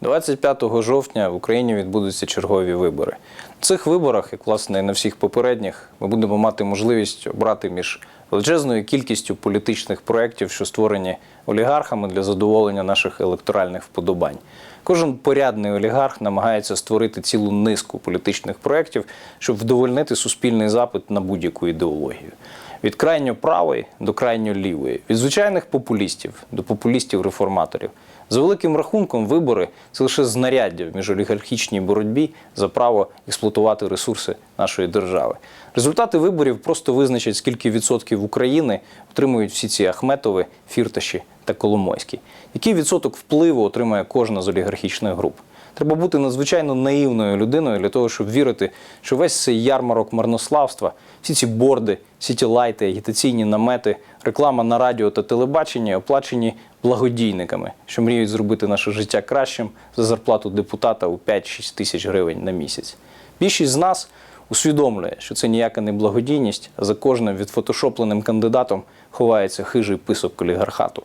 25 жовтня в Україні відбудуться чергові вибори. В цих виборах, як власне і на всіх попередніх, ми будемо мати можливість обрати між величезною кількістю політичних проєктів, що створені олігархами для задоволення наших електоральних вподобань. Кожен порядний олігарх намагається створити цілу низку політичних проєктів, щоб вдовольнити суспільний запит на будь-яку ідеологію. Від крайньо правої до крайньо лівої, від звичайних популістів до популістів-реформаторів. За великим рахунком, вибори це лише знаряддя в міжолігархічній боротьбі за право експлуатувати ресурси нашої держави. Результати виборів просто визначать, скільки відсотків України отримують всі ці Ахметови, Фірташі та Коломойські. Який відсоток впливу отримає кожна з олігархічних груп? Треба бути надзвичайно наївною людиною для того, щоб вірити, що весь цей ярмарок марнославства, всі ці борди, сітілайти, агітаційні намети, реклама на радіо та телебаченні оплачені благодійниками, що мріють зробити наше життя кращим за зарплату депутата у 5-6 тисяч гривень на місяць. Більшість з нас усвідомлює, що це ніяка не благодійність, а за кожним відфотошопленим кандидатом ховається хижий писок олігархату.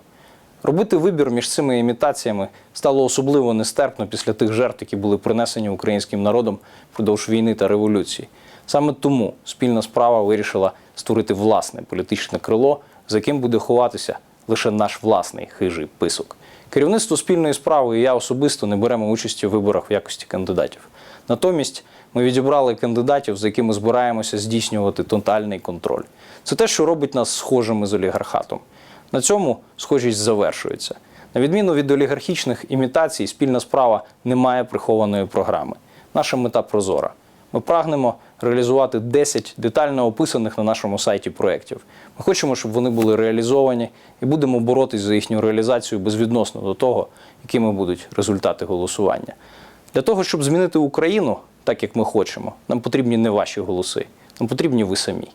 Робити вибір між цими імітаціями стало особливо нестерпно після тих жертв, які були принесені українським народом впродовж війни та революції. Саме тому спільна справа вирішила створити власне політичне крило, за яким буде ховатися лише наш власний хижий писок. Керівництво спільної справи і я особисто не беремо участі у виборах в якості кандидатів. Натомість ми відібрали кандидатів, за якими збираємося здійснювати тотальний контроль. Це те, що робить нас схожими з олігархатом. На цьому схожість завершується. На відміну від олігархічних імітацій, спільна справа не має прихованої програми. Наша мета прозора. Ми прагнемо реалізувати 10 детально описаних на нашому сайті проєктів. Ми хочемо, щоб вони були реалізовані і будемо боротись за їхню реалізацію безвідносно до того, якими будуть результати голосування. Для того, щоб змінити Україну так, як ми хочемо, нам потрібні не ваші голоси, нам потрібні ви самі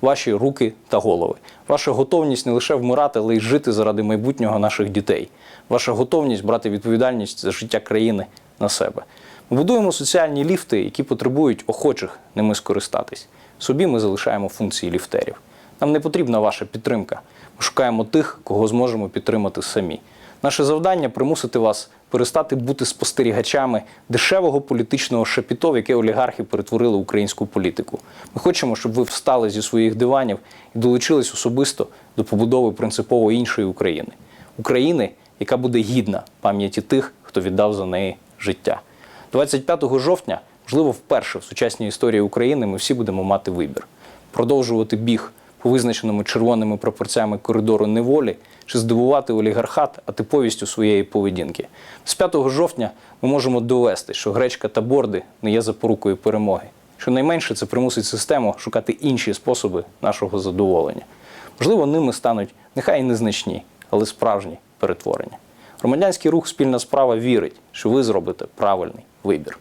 ваші руки та голови, ваша готовність не лише вмирати, але й жити заради майбутнього наших дітей, ваша готовність брати відповідальність за життя країни на себе. Ми будуємо соціальні ліфти, які потребують охочих ними скористатись. Собі ми залишаємо функції ліфтерів. Нам не потрібна ваша підтримка. Ми шукаємо тих, кого зможемо підтримати самі. Наше завдання примусити вас перестати бути спостерігачами дешевого політичного шапіто, в яке олігархи перетворили українську політику. Ми хочемо, щоб ви встали зі своїх диванів і долучились особисто до побудови принципово іншої України. України, яка буде гідна пам'яті тих, хто віддав за неї життя. 25 жовтня, можливо, вперше в сучасній історії України ми всі будемо мати вибір: продовжувати біг по визначеному червоними пропорціями коридору неволі чи здивувати олігархат, а типовістю своєї поведінки. З 5 жовтня ми можемо довести, що гречка та борди не є запорукою перемоги. Щонайменше це примусить систему шукати інші способи нашого задоволення. Можливо, ними стануть нехай незначні, але справжні перетворення. Громадянський рух Спільна справа вірить, що ви зробите правильний вибір.